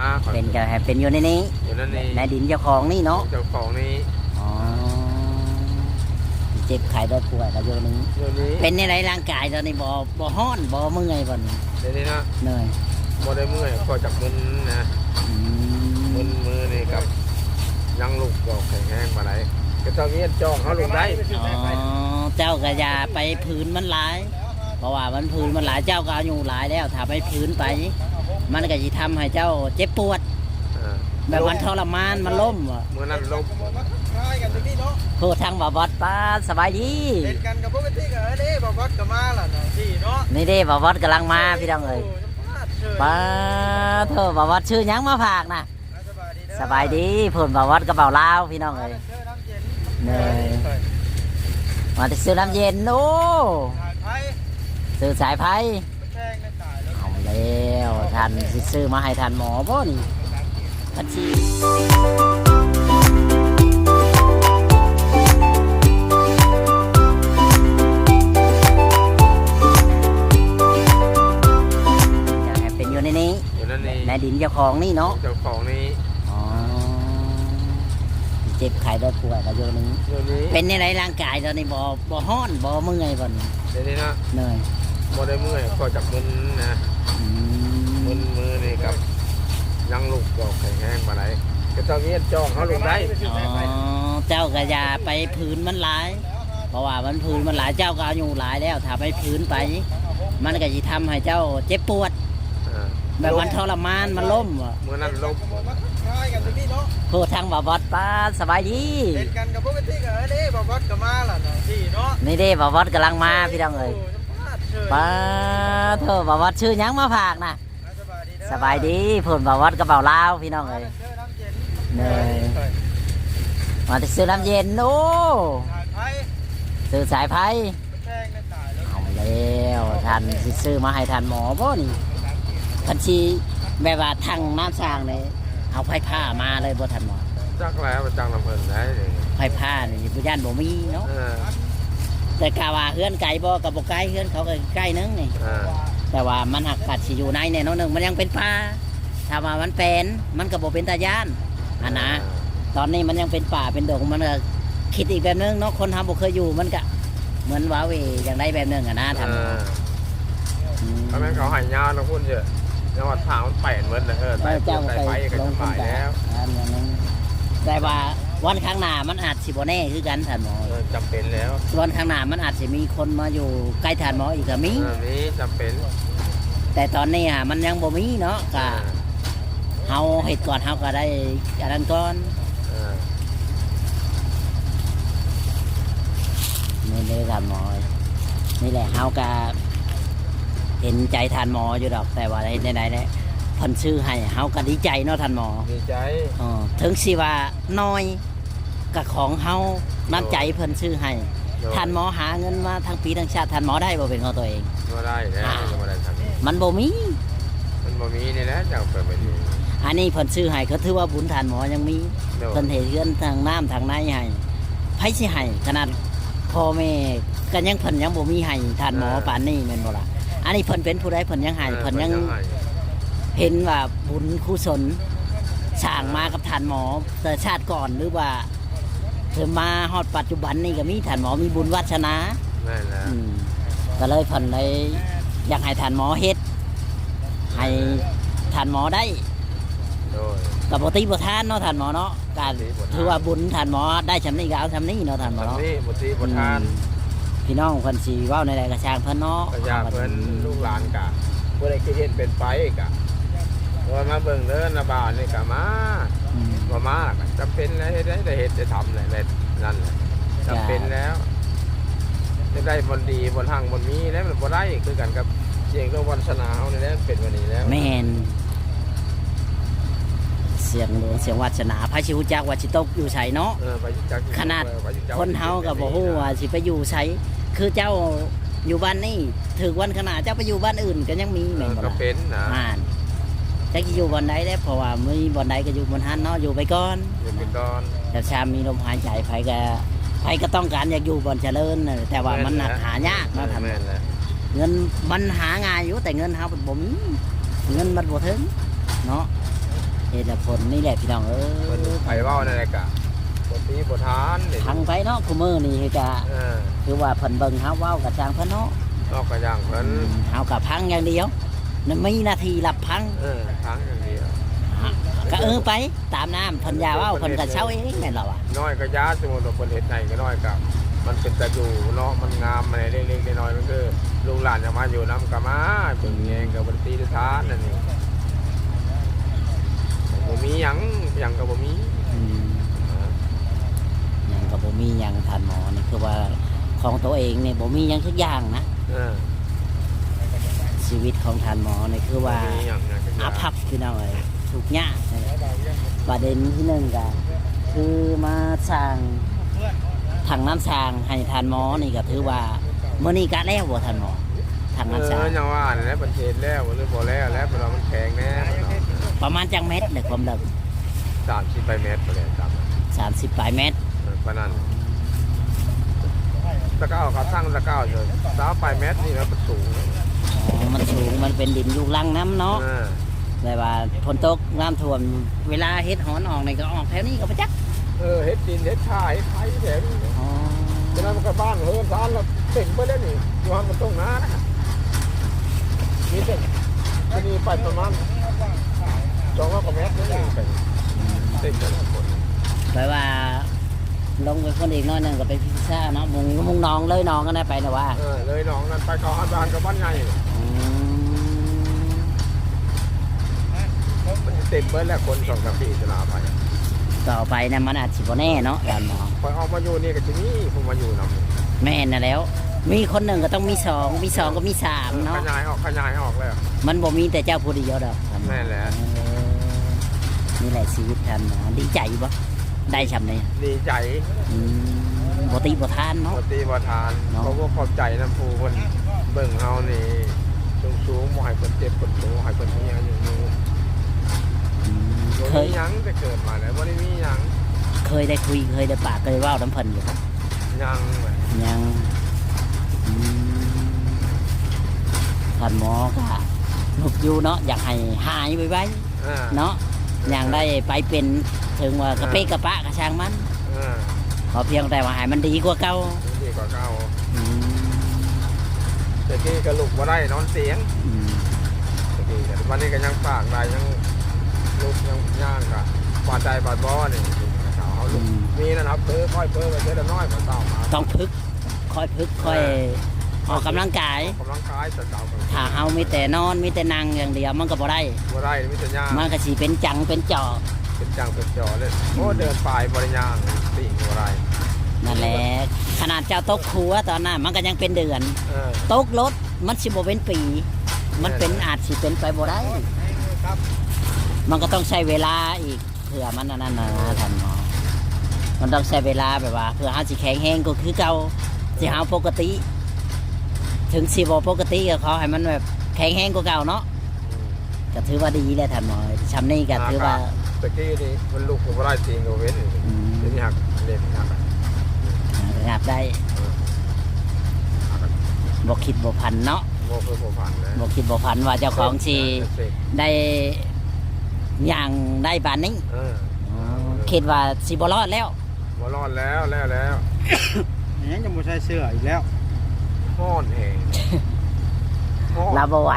อ่าขอเป็นก็ให้เป็นอยู่ในนี้ อยู่นั่นนี่ในดินเจ้าของนี่เนาะเจ้าของนี่อ๋อเจ็บไข้ได้ป่วยก็อยู่นี้ อยู่นี่เป็นในไรร่างกายตอนนี้บ่บ่ฮ้อนบ่เมื่อยบ่นี่เดี๋ยวนี้นะเหนื่อยบ่ได้เมื่อยก็จับมึนนะอืมึมนมือนี่กับยังลูกบอกแข็งแห้งมาไหนก็ต้องเงี้ยจ้องเขาลงได้อ๋อเจ้าก็อย่าไปพื้นมันหลาย เพราะว่ามันพื้นมันหลายเจ้าก็อายุหลายแล้วถ้าไปพื้นไป มันก็จะทำให้เจ้าเจ็บปวด อ่าแบบมันทรมานมันล้มอะเมื่อนั้นลบคล้ายกันตรงนี้เนาะโทษทางบ่บอดป้าสบายดี เล่นกันกับปกติก็เออเด้บอกว่าก็มาล่ะนะพี่เนาะนี่เด้บ่บอดกำลังมาพี่น้องเอ้ยโสัมภาษณ์เชิญป้าเธอบ่บอดชื่อหยังมาฝากนะสบายดีเด้อสบายดีผลบ่บอดกระเป๋าลาวพี่น้องเอ้ยเชิญน้ำเย็นเหนื่อย มาจะซื้อน้ำเย็นโอ้ถ่ายไพ่ซื้อสายไฟ แท่งในตาย แล้วเอาแล้วท่านสิซื้อมาให้ท่านหมอบ่นี่พัชชีอยากให้เป็นอยู่ในนี้อยู่นั่นนี่ในดินเจ้าของนี่เนาะเจ้าของนี่อ๋อเจ็บไข้ได้ป่วยก็อยู่นี้ อยู่นี่เป็นในไรร่างกายตอนนี้บ่บ่ฮ้อนบ่เมื่อยบ่นี่เดี๋ยวนี้นะเหนื่อยบ่ได้เมื่อยก็จับมึนนะอืมึมนมือนี่ กับยังลูกบอกแข็งแห้งมาไหนก็ต้องเงี้ยจ้องเขาลงได้อ๋อเจ้าก็อย่าไปพื้นมันหลาย เพราะว่ามันพื้นมันหลายเจ้าก็อายุหลายแล้วถ้าไปพื้นไป มันก็จะทำให้เจ้าเจ็บปวดอ่าแบบมันทรมานมันล้มอะเมื่อนั้นลบคล้ายกันตรงนี้เนาะโทษทางบ่บอดป้าสบายดีเล่นกันกับปกติก็เออเด้บอกว่าก็มาล่ะนะพี่เนาะนี่เด้บ่บอดกำลังมาพี่น้องเอ้ยโสัมภาษณ์เชิญป้าเธอบ่บอดชื่อหยังมาฝากนะ สบายดีเด้อสบายดีผลบ่บอดกระเป๋าลาวพี่น้องเอ้ยเชิญน้ำเย็นเหนื่อยมาจะซื้อน้ำเย็นโอ้ถ่ายไพ่ซื้อสายไฟแท่งในตายแล้วเอาแล้วท่านสิซื้อมาให้ท่านหมอบ่นี่พันชีแบบว่าทางน้ำสร้างเลยเอาไฟผ้ามาเลยบ่ท่านหมอจักแล้วจังลำเพลินได้เลยไฟผ้านี่บุญญาณบ่มีเนาะเออแต่กาว่าเฮือนไก่บ่กับบ่ไก่เฮือนเขาก็ใกล้นึงนี่เออ แต่ว่ามันหักปัดสิอยู่ในเนี่ยเนาะหนึงมันยังเป็นป่าถ้าว่ามันเป็นมันก็บ่เป็นตาย่านอันนะตอนนี้มันยังเป็นป่าเป็นดงมันก็คิดอีกแบบนึงเนาะคนทำบ่เคยอยู่มันก็เหมือนว้าเหวอย่างใดแบบนึงอะนะเอท่านหมอออืมทำไมเขาใหายยาวนะพูดเยอะจังหวัดผ่ามันแปดเหมือนเออไต่เจ้าไต่ไปไฟก็ลงจะทุนหายกับแล้วอันอย่างนั้นแต่ว่า วันข้างหน้ามันอาจสิบ่แน่คือกันท่านหมอเออจำเป็นแล้ววันข้างหน้ามันอาจจะมีคนมาอยู่ใกล้ท่านหมออีกก็มีเออนี้จำเป็นแต่ตอนนี้อะมันยังบ่มีเนาะก็เฮาเฮ็ดก่อนเฮาก็ได้อันนั้นก่อนเออนี่เลยท่านหมอนี่แหละเฮาก็เห็นใจท่านหมออยู่ดอกแต่ว่าในใดๆเนี่ยเพิ่นซื้อให้เฮาก็ดีใจเนาะท่านหมอ ดีใจ อ๋อถึงสิว่าน้อย กับของเฮาน้ำใจเพิ่นซื้อให้ท่านหมอหาเงินมาทั้งปีทั้งชาติท่านหมอได้บ่เป็นของตัวเองมาได้แล้วยังมาได้ทำมันบ่มีมันบ่มีนี่แหละเจ้าเปิดไปดูอันนี้เพิ่นซื้อให้ก็ถือว่าบุญท่านหมอยังมีเดี๋ยวเพิ่นเฮ็ดเรือนทางน้ำทางในให้ไผสิให้ขนาดพ่อแม่ก็ยังเพิ่นยังบ่มีให้ท่านหมอปานนี้แม่นบ่ล่ะอันนี้เพิ่นเป็นผู้ใดเพิ่นยังให้เพิ่นยังให้เห็นว่าบุญกุศลสร้างมากับท่านหมอแต่ชาติก่อนหรือว่า เพิ่นมาฮอดปัจจุบันนี่ก็มีท่านหมอมีบุญวัฒนาแม่นแล้วอืมก็เลยเพิ่นเลย อยากให้ท่านหมอเฮ็ดให้ท่านหมอได้ โดย กับปกติบ่ทานเนาะท่านหมอเนาะการปกติบ่ทาน ถือว่าบุญท่านหมอได้ชำนี้ก็เอาชำนี้เนาะท่านหมอเนาะ ทำนี่บุตรีบุทาน อืมพี่น้องเพิ่นสิเว้าในใดก็ช่างเพิ่นเนาะกระยาเพิ่นลูกหลานกะผู้ใดคิดเห็นเป็นไปกะ ว่ามาเบิ่งเด้อนาบานนี่กะมาอืมว่ามาล่ะก็จำเป็นแล้วเฮ็ดได้แต่เฮ็ดจะทำเลยแหละนั่นแหละจำเป็นแล้วจะได้บนดีบนหังบนมีแล้วมันบ่ได้คือกันกับเสียงเรื่องวันสนาเฮานี่แหละเป็นวันนี้แล้วแม่นเสียงหลวงเสียงวาสนาพระชิวจักว่าสิตกอยู่ไสเนาะเออไปจักขนาดไปจักคนเฮาก็บ่ฮู้ว่าสิไปอยู่ไสคือเจ้าอยู่บ้านนี่ถึงวันขนาดเจ้าไปอยู่บ้านอื่นก็ยังมีเอแม่นอบ่ก็ล่ะเป็นนะอ่าน จักสิอยู่บ่อนใดได้เพราะว่ามีบ่อนใดก็อยู่บนหันเนาะอยู่ไปก่อนอยู่ไปก่อนแต่ชามมีลมหายใจไผก็ไผก็ต้องการอยากอยู่บ่อนเจริญน่ะแต่ว่ามันหนักหายากเนาะท่านแม่นแล้วเงินมันหาง่ายอยู่แต่เงินเฮาบ่มีเงินมันบ่ถึงเนาะเหตุและผลนี่แหละพี่น้องเอ้เพิ่นยไผเว้านั่นแหละกะบ่ตีบ่ทานนี่ทางไปเนาะคุมือนี่คือกะเออคือว่าเพิ่นเบิ่งเฮาเว้ากับจางเพิ่นเนาะนอกก็อย่างเพิ่นเฮากับพังอย่างเดียว นั่นมีหน้าที่รับพังเออทางอย่างเดียวก็เออไปตามน้ำเพิ่นอยาเว้าเพิ่นก็เช่าเองแม่นเหรอวะน้อยก็ยาสมมุติว่าเพิ่นเฮ็ดให้ก็น้อยก็มันเป็นตะอยู่เนาะมันงามอะไรเล็กๆน้อยๆมันคือลูกหลานจะมาอยู่นํก็มาเบิ่งแยงก็บ่ได้ตีได้ทานนั่นนี่บ่มีหยังหยังก็บ่มีอืมเออหยังก็บ่มีหยังทันหมอนี่คือว่าของตัวเองนี่บ่มีหยังทุกอย่างนะเออ ชีวิตของทันหมอนี่คือว่าบ่มีหยังนะก็อาภัพพี่น้องเอ้ยทุกข์ยากประเด็นที่หนึ่งก็คือมาสร้างทางน้ำสร้างให้ทานหมอนี่ก็ถือว่าเมื่อนี้ก็แล้วบ่ทานหมอทางเอน้ำสร้างอยังว่านี่แหละประเทศแล้วหรือบ่แล้วแล้วเพราะว่ามันแข็งแน่ประมาณจังเม็ดเลยความลึก30ไปเมตรไปเลยครับ30ปลายเม็ดเออปานนั้นตะเก้าเขาสร้างตะเก้าอยู่สาวไปเมตรนี่นะมันสูงอ๋อ มันสูงมันเป็นดินลูกลังน้ำเนาะเออแต่ว่าฝนตกน้ำท่วมเวลาเฮ็ดหอนออกนี่ก็ออกแถวนี้ก็ไปจักเออเฮ็ดดินเฮ็ดชาเฮ็ดไผ่แถมนี้อ๋อฉะนั้นมันก็บ้านเฮือนซานเราเต็มไปแล้วนี่อยู่หันมันตรงน้านะมีเต็มที่นี่ไปประมาณสองร้อยกว่าเมตรนี่ไปเต็มแล้วคนแปลว่าลงไปคนอีกน้อยหนึงก็ไปพิซซ่าเนาะมุงมุงนองเลยนองก็ได้ไปนะว่าเออเลยหนองนั้นไปเกาะอาบานกับบ้านใหญ่ อืม มันเต็มเบิดแล้วคนสองสามปีจะลาไปต่อไปนะมันอาจสิบ่แน่เนาะทานหมอพอออกมาอยู่นี่ก็จะนี่ผมมาอยู่นำแม่นนะแล้ว มีคนหนึ่งก็ต้องมีสองมีสองก็มีสามเนาะขยายออกขยายออกแล้วมันบ่มีแต่เจ้าผู้เดียวดอกทานหมอแม่นแหละเออนี่แหละชีวิตทานหมอดีใจบ่ได้ชำเนี่ยดีใจอืมบ่ติบ่ทานปเนาะกติบ่ทานเนาะเพราะว่าขอบใจน้ำผู้เพิ่นเบิ่งเฮานี่สูงสูงๆบ่ให้เพิ่นเจ็บเพิ่นโตให้เพิ่นมีหยังอยู่นู่นอืม บ่เคมียหยังแต่เกิดมาแล้วบ่ได้มีหยังเคยได้คุยเคยได้ปากเคยเว้าน้ำเพิ่นอยู่หยังเลยยังอืมท่านหมอก็นุกอยู่เนาะอยากให้หายไวอ่าๆเนาะอยากได้ไปเป็นถึงว่ากระเปะกระปะกระช่างมัน อ่าขอเพียงแต่ว่าให้มันดีกว่าเก่าดีกว่าเก่าอืมแต่ที่ก็ลุกบ่ได้นอนเสียงอืมแต่ที่ก็วันนี้ก็ยังปากได้ยัง ลุกยังย่างก็ปาดใจปาดบ่นี่สาวเฮาลุกมีนะครับเพ้อค่อยเพ้อไปเท่าน้อยมาเต่ามาต้องพึกคอยพึกคอยออกกำลังกายออกกำลังกายแต่เต่าก็ถ้าเฮามีแต่นอนมีแต่นั่งอย่างเดียวมันก็บ่ได้บ่ได้มีแต่ย่างมันก็สิเป็นจังเป็นจอเป็นจังเป็นจอเลยโอ้เดินปลายบริยางติ่งอะไรนั่นแหละขนาดเจ้าตกครัวตอนนั้นมันก็ยังเป็นเดือนเออตกรถมันสิบ่เป็นปี มันเป็นอาจสิเป็นไปบ่ได้ครับ มันก็ต้องใช้เวลาอีกเพื่อมันอันนั้นนะท่านหมอมันต้องใช้เวลาแบบว่าเพื่อเฮาสิแข็งแรงก็คือเก่าสิเฮาปกติ ถึงสิบ่ปกติก็ขอให้มันแบบแข็งแรงกว่าเก่าเนาะก็ถือว่าดีแหละท่านหมอชำนี้ก็ถือว่าตะกี้นี่มันลูกผมได้ติ่งโอเว่นอืมเดี๋ยวนี้หักเล่นหักงับได้บ่คิดบ่พันเนาะโมเพื่อโมพันนะบ่คิดบ่พันว่าเจ้าของสิเสร็จได้ อย่างได้บานนี้เออคิดว่าสิบ่รอดแล้วมารอดแล้วแล้วแล้วนี่ยังบ่ใส่เสื้ออีกแล้วห้อนเองห้อนเราบ่ไหว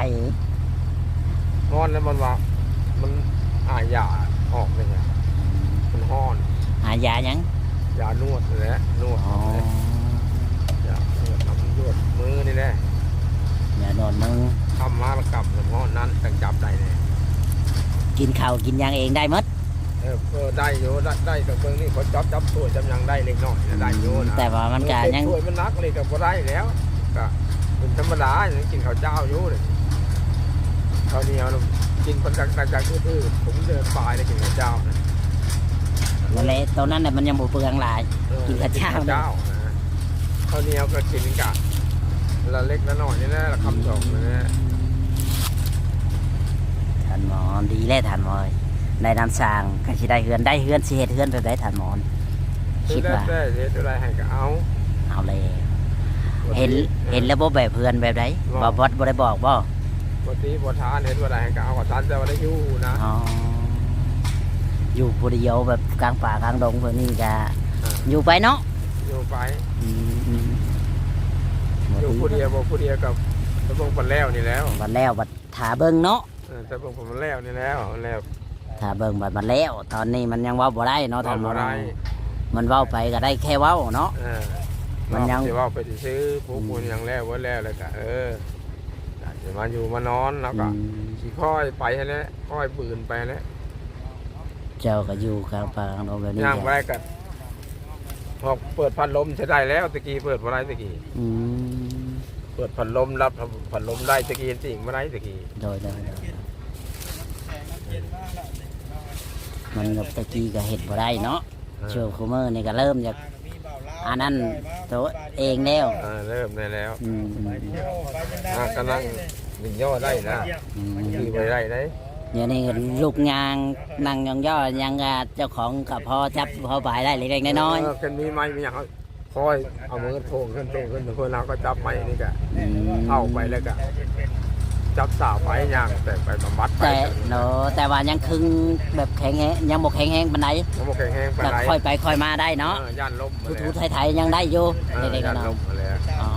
ห้อนแล้วมันว่ามันอายยาออกเลยไงมันห้อนหายาหยังยานวดนี่แหละนวดอ๋อยานวดทำนวดมือนี่แหละอย่าโดนมึงทำมาแล้วกลับแล้วห้อนนั้นตั้งจับได้เลย กินข้าวกินหยังเองได้หมดเออเออได้อยู่ได้ได้กับเบิ่งนี่เขาจับจับตัวจำยังได้เล็กน้อยนะได้อยู่นะแต่ว่ามันก็ยังตัวมันนักเลยกับบ่ได้แล้วก็เป็นธรรมดาอย่างกินข้าวเจ้าอยู่เลยข้าวเหนียวน่ะกินคนจากจากจากอื่นๆผมเดินปลายเลยกินข้าวเจ้านะนั่นแหละตอนนั้นน่ะมันยังบ่เปลืองหลาย เออกินข้าวเจ้า กินข้าวเจ้านะข้าวเหนียวก็กินกะละเล็กละน้อยนี่แหละละคำสองนี่แหละ ท่านหมอดีแล้วท่านหมอได้น้ำสร้างก็สิได้เฮือนได้เฮือนสิเฮ็ดเฮือนแบบใดท่านหมอคือคิดได้ว่าแต่เฮ็ดอะไรให้ก็เอาเอาเลยเห็นเห็นระบบแบบเฮือนแบบใดบ่บอสบ่ได้บอกบ่ปกติบ่ทานเห็นว่าได้ให้ก็เอาก็ทานแต่ว่าได้อยู่นะอ๋อผู้เดียวแบบกลางป่ากลางดงเพื่อนี่ก็อ่าอยู่ไปเนาะอยู่ไปอืมอืมบ่อยู่ดีผู้เดียวบ่ผู้เดียวกับตะบงปันแล้วนี่แล้วบัดแล้วบัดถาเบิ่งเนาะ เออตะบงปันแล้วนี่แล้วแล้วถาเบิ่งบัดบัดแล้ว ตอนนี้มันยังเว้าบ่ได้เนาะท่านหมอบ่ได้มันเว้าไปก็ได้แค่เว้าเนาะเออมันยังสิว่าไปซื้อผู้คนยังแล้วว่าแล้วแล้วก็เออจะมาอยู่มานอนแล้วก็อืมขี่ค่อยไปให้แล้วค่อยปืนไปแล้วเจ้าก็อยู่กลางป่ากลางดงแบบนี้ย่างก็ไปได้กันพอเปิดพัดลมใช้ได้แล้วตะกี้เปิดบ่ได้ตะกี้อืมเปิดพัดลมรับพัดลมได้ตะกี้จริงบ่ได้ตะกี้โดยโดยโดย มันกับตะกี้ก็เห็ดบ่ได้เนาะเออช่วงคูเมอร์นี่ก็เริ่มจากอันนั้นตัวเองแล้วเออเริ่มได้แล้วอืมอืมอะกำลังยิงย่อได้นะอืมขี่ไปได้ได้เดี๋ยวนี้ก็ลูกยางนั่งยองย่อยังก็เจ้าของกับพอจับพอบ่ายได้เล็กๆน้อยเกันมีไม้มีอย่างคอยเอามือโถงขึ้นโถงขึ้นเพื่อนเราก็จับไม้นี่ก็ๆอืมเข้าไปแล้วก็ จับสาวไปย่างแต่ไปบำบัดไปแต่เนาะแต่ว่ายังคึงแบบแข็งแรงยังบ่แข็งแรงปานใดมันบ่แข็งแห้งไปก็ไหนค่อยไปค่อยมาได้เนาะเออย่านลมมาแล้วทูๆไทยๆยังได้อยู่เออเล็กๆย่านน้อลยมมาแล้วๆอ๋อ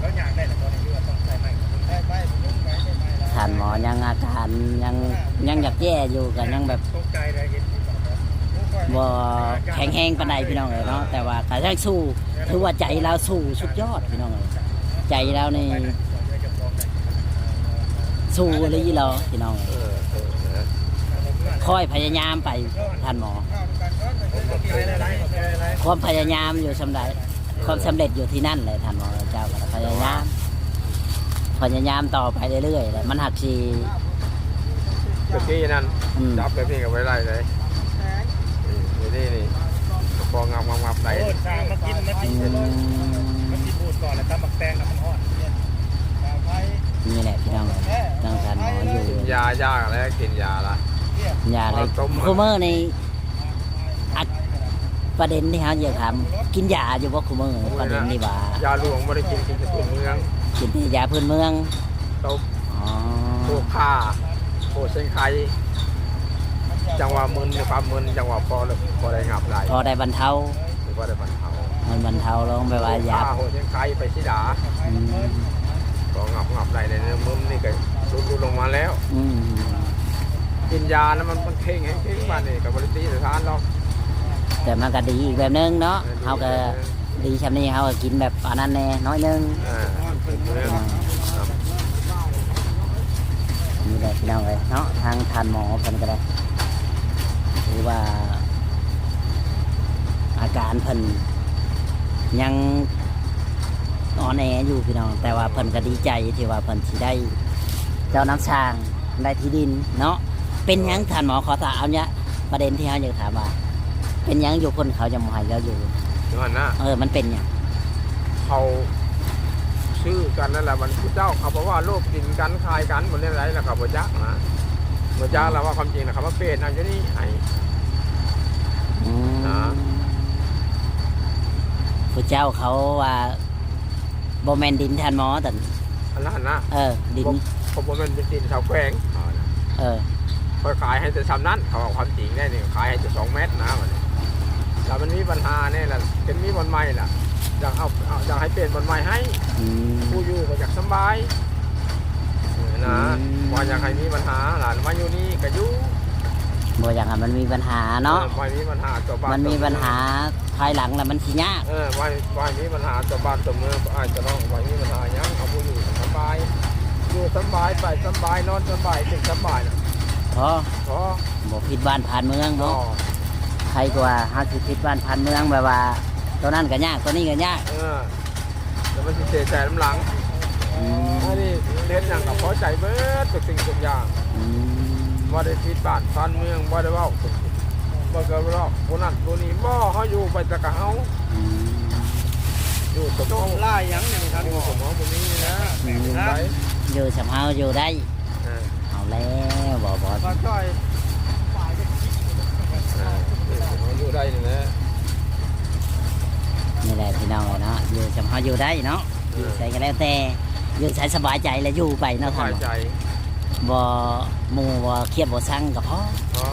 แล้วอยากได้แต่ตอนนี้ว่าต้องใส่ไม้ใส่ไม้ผมยุ่งไม้ใส่ไม้แล้วท่านหมอยังอาการยังยังอยากแย่อยู่ก็ยังแบบตกใจเลยเห็นที่บอกว่าบ่แข็งแรงปานใดพี่น้องเอ๋ยเนาะแต่ว่าก็ยังสู้ถือว่าใจเราสู้สุดยอดพี่น้องเอ๋ยใจเรานี่ สู้เลยเหรอพี่น้องเอเอ๋ยอเออเออคอยพยายามไปท่านหมอ ความพยายามอยู่สำใดความสำเร็จอยู่ที่นั่นเลยท่านหมอเจ้าก็พยายามพยายามต่อไปเรื่อยๆเลยมันหักสีตะกี้นั่นอืมจับแบบนี้ก็ไว้ได้เลยนี่นี่นี่พองับงับงับไหนโอ้ชามากินมากินอืมมากินบูดก่อนแล้วตำหมักแตงน้ำมันอ่อนชาไฟ นี่แหละพี่น้องเอ๋ยต้องท่านหมออยู่กินยายากแล้วกินยาละอย่าเลยต้มคูเมอร์ในอัดประเด็นที่เขาอยากถามกินยาอยู่ว่าคูเมอร์ประเด็นที่ว่ายาหลวงไม่ได้กินกินแต่ตัวเมืองกินแต่ยาพื้นเมืองต้มอ๋อโคข่าโคเส้นไข่จังหวะมึนความมึนจังหวะพอเลยพอได้งับได้พอได้บรรเทาหรือว่าได้บรรเทามันบรรเทาลงไปว่ายาโคเส้นไข่ไปสิดาอืม ก็งับงับได้ในเนื้อมึนนี่ก็รุดลงมาแล้ว อืมกินยาแล้วมันมันเข่งแห้งเข่งบ้านนี่กับบริตีสถานหรอกแต่มันก็ดีอีกแบบนึงเนาะเขาก็ดีชำนี้เขาก็กินแบบอันนั้นแน่น้อยนึงอ่าเป็นเรื่องครับนี่แหละพี่น้องเลยเนาะทางทานหมอเพิ่นก็ได้หรือว่าอาการเพิ่นยัง อ่อนแออยู่พี่น้อง แต่ว่าเพิ่นก็ดีใจที่ว่าเพิ่นสิได้ เจ้าน้ำช้างได้ที่ดินเนาะเป็นยังท่านหมอขอถามเอาเนี่ยประเด็นที่เขาอยากถามว่า เป็นยังอยู่คนเขาจะมาให้เราอยู่นี่มันนะเออมันเป็นหยังเขาชื่อกันนั่นแหละมันผู้เจ้าเขาบอกว่าโลกกินกันคายกันหมดเรื่องไรแล้วเขาบอกจักนะบอกจักแล้วว่าความจริงนะคำว่าเป็นอันนี้ไอ้อืมนะผู้เจ้าเขาว่า บแมนดินท่านหมอแต่อันนั้นนะเออ ดิน ผมผมเป็นเป็นดินชาวแขวงเขานะเออคอยขายให้แต่ซ้ำนั้นเขาบอกความจริงแน่นี่ขายให้แต่สองเมตรนะมันแล้วมันมีปัญหาเนี่ยแหละเป็นมีบนไม้ล่ะอยากเอาเอาอยากให้เปลี่ยนบนไม้ให้อืมผู้อยู่ก็อยากสำบายเออนะอืมว่าอยากให้มีปัญหาหลานมาอยู่นี่ก็อยู่ บ่อย่างนั้นมันมีปัญหาเนาะออว่ามีปัญหาตัวบ้านมันมีตัวเองปัญหาภายหลังแล้วมันสิยากเออว่าว่ามีปัญหาตัวบ้านตัวเมืองอาจจะต้องว่ามีปัญหาหยังเอาผู้อยู่สบายอยู่สบายไปสบายนอนสบายติดสบายนะเพราะพอบ่ผิดบ้านผ่านเมืองก็เนาะใครกว่าหาสิผิดบ้านผ่านเมืองแบบว่าตัวนั้นก็ยากตัวนี้ก็ยากเออแล้วมันสิเสียใจลำหลังอืมอันนี้เล่นอย่างกับพอใจเบิดทุกสิ่งทุกอย่างอืม ว่าได้ผิดบ้านผ่านเมืองว่าได้เว่าบ่เกิดว่าผู้นั้นผู้นี้บ่เขาอยู่ไปแต่กับเขาอืมอยู่กับโจเขามล่ายังนี่ท่านอยู่บอกกับหมอผู้นี้นะอืมไปอยู่สำเฮาอยู่ได้เออเอาแล้วบ่บ่มาจ้อยฝ่ายจะคิดเออเขาอยู่ได้นี่แหละนี่แหละพี่น้องเอ้ยเนาะอยู่สำเฮาอยู่ได้เนาะเออยู่อใส่ก็แล้วแต่อยู่ใส่สบายใจแล้วอยู่ไปสเนาะท่าบานยบอกใจ บ่หมู่บ่เครียดบ่สั่งก็พออ๋อ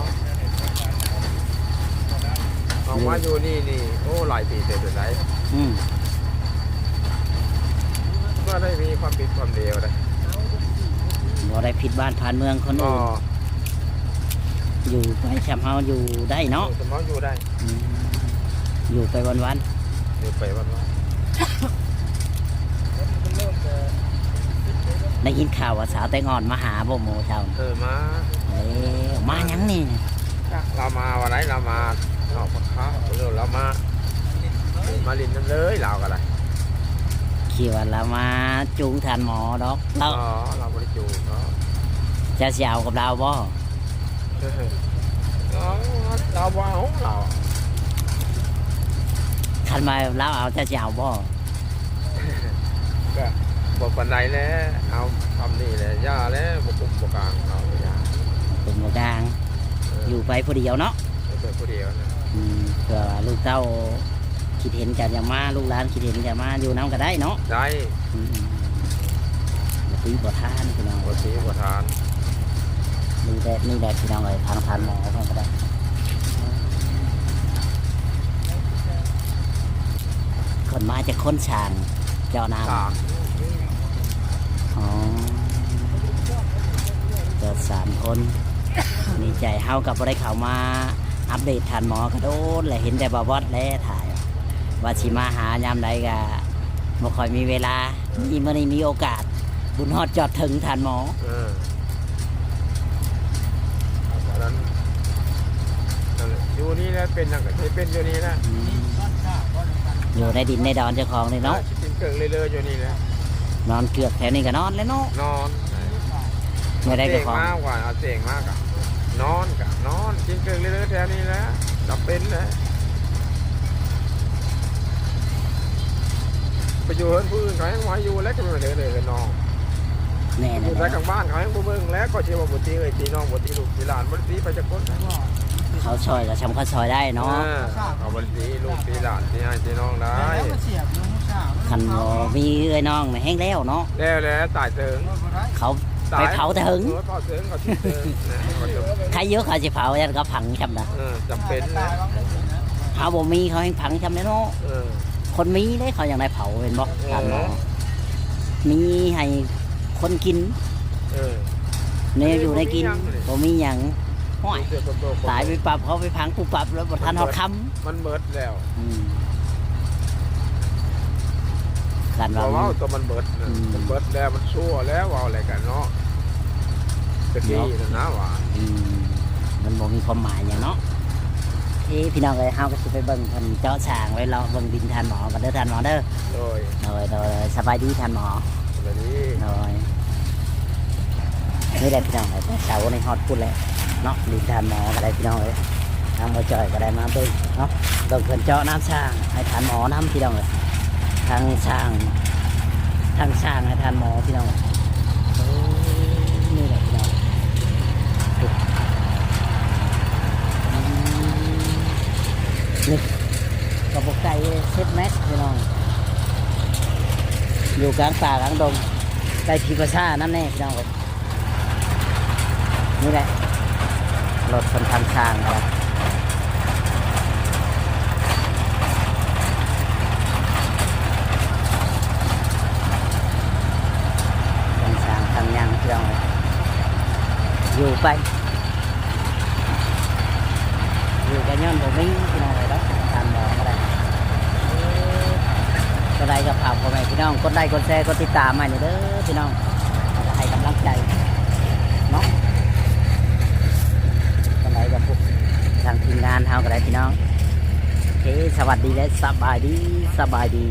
ออกมาอยู่นี่นี่โอ้หลายปีเต็มเลยอืมก็ได้มีความผิดความเดียวเลยบ่ได้ผิดบ้านผ่านเมืองคนก็อื่นอยู่ไปชำเฮาอยู่ได้เนาะสมองอยู่ได้อืมอยู่ไปวันอยู่ไปวันวัน มันเริ่มจะ ๆ ได้ยินข่าวว่าสาวแตงอ่อนมาหาบ่หมู่ชาวเออมาเอ้ยมาหยังนี่เรามาวันไหนเรามาออกพักค้าเรื่องเรามามาลินน้ำเลยเราก็ได้คิดว่าเรามาจูงทานหมอดอกเราอ๋อเราบริจูเนาะจะสิเอากับเราบ่เออเอาเราว่าเอาเราคันมาเราเอาจะสิเอาบ่ก็ บอกปันใดแล้วเอาทำนี่แหละย่าแล้วบุกบุกบุกกลางเอาย่าเป็นบ่กลางเอยู่ไปผู้เดียวเนาะเป็นผู้เดียวนะอืมเผื่อลูกเต้าคิดเห็นกันอย่ามาลูกหลานคิดเห็นอย่ามาอยู่น้ำก็ได้เนาะได้อืมบ่ตีบ่ทานพี่น้องบทีบทานนี่แหละนี่แหละพี่น้องเลยทางทานหมอเพิ่นก็ได้คนมาจากคนช่างเจ้าน้ำสามอ๋อ เกิดสามคนดีใจเฮากับบ่ได้เข้ามาอัปเดตทานหมอกระโดดและเห็นแต่บาวอดและถ่ายว่าสิมาหายามใดก็บ่ค่อยมีเวลามีมื้อนี้มีโอกาส บุญฮอดจอดถึงทานหมอเออวันนั้นนั่นแหละอยู่นี่แล้วเป็นอย่างไรเป็นอยู่นี่นะอืมต้นข้าวก็ได้กันอยู่ในดินในดอนเจ้าของเลยเนาะกินเกิงเลยเลยๆอยู่นี่แหละ นอนเกือกแถวนี้ก็นอนแล้วเนาะนอนไม่ได้เสีเจ้ายงของมากกว่าเอาเสียงมากอะนอนกะนอนกินเกิงเลยเลยๆแถวนี้แหละจำเป็นเลยไปอยู่เฮือนผู้อื่นเขายังมาอยู่แล้วก็ไม่ได้เลยเลยน้องแน่อนะยู่ในกลางบ้านเขายังบ่เบิ่งแล้วก็เชื่อว่าบุตรีเอ้ยตีน้องบุตรีลูกตีหลานบุตรีไปจากคนนะเขาซอยก็ชำเขาซอยได้เนาะออเอาบุตรีลูกตีหลานตีให้ตีน้องได้ แล้วก็เสียบลงข้าว คันบ่มีเอ้ยน้องแห้งแล้วเนาะแล้วแล้วตายเถิงเขาไปเผาถึงเออเผาเถิงเขาทิ้งเถิงเขาใครเยอะเขาสิเผายันก็พังชำนะจำเป็นนะเผาบ่มีเขาแห้งพังชำเลยเนาะคนมีได้เขาอย่างไรเผาเป็นบ่เออทานหมอมีให้คนกินเนี่ยอยู่ในกินบ่มีหยังเลยบ่มีหยังห้อยเสื้อโปรๆตายไปปรับเขาไปพังปุ๊บปรับแล้วบ่ทันฮอดคำมันเบิดแล้ว อืม กันเพว่าราะว่ามันตัวมันเบิดนะอืม มันเบิดแล้วมันชั่วแล้วเอาอะไรกันเนาะตะกี้นะนะว่าอืมมันบ่มีความหมายอย่างเนาะเอ้พี่น้องเอ้ยเฮาก็สิไปเบิ่งเพิ่นเจาะช่างไว้รอเบิ่งดินทานหมอกันเด้อทานหมอเด้อโดยโดยโดยสบายดีทานหมอแบบนี้โดยนี่แหละพี่น้องเอ้ยเสาในฮอดพูดแล้วเนาะดินทานหมอก็ได้พี่น้องเอ้ยทางบ่จอยก็ได้มาเบิ่งเนาะเบิ่งเพิ่นเจาะน้ำช่างให้ทานหมอน้ำพี่น้องเอ้ย ทางช่างทางช่างให้ทานหมอพี่น้องเอ้ยนี่แหละพี่น้องนี่กระบอกไก่เซตแม็กพี่น้อง อยู่กลางป่ากลางดงไก่พีภาษานั่นแน่พี่น้องนี่แหละรถคนทางช้างครับทางช้างทางยังพี่น้องเอ้ยอยู่ไป อยู่กันย้อนบ่มีพี่น้องเลยเนาะทานหมอก็ได้ก็ได้กับข่าวพ่อแม่พี่น้องกดไลค์กดแชร์กด ติดตามมาเนี่ยเด้อพี่น้องแล้วก็ให้กำลังใจเนาะก็ได้กับพวกทางทีมงานเฮาก็ได้พี่น้องโอเคสวัสดีและสบายดีสบายดี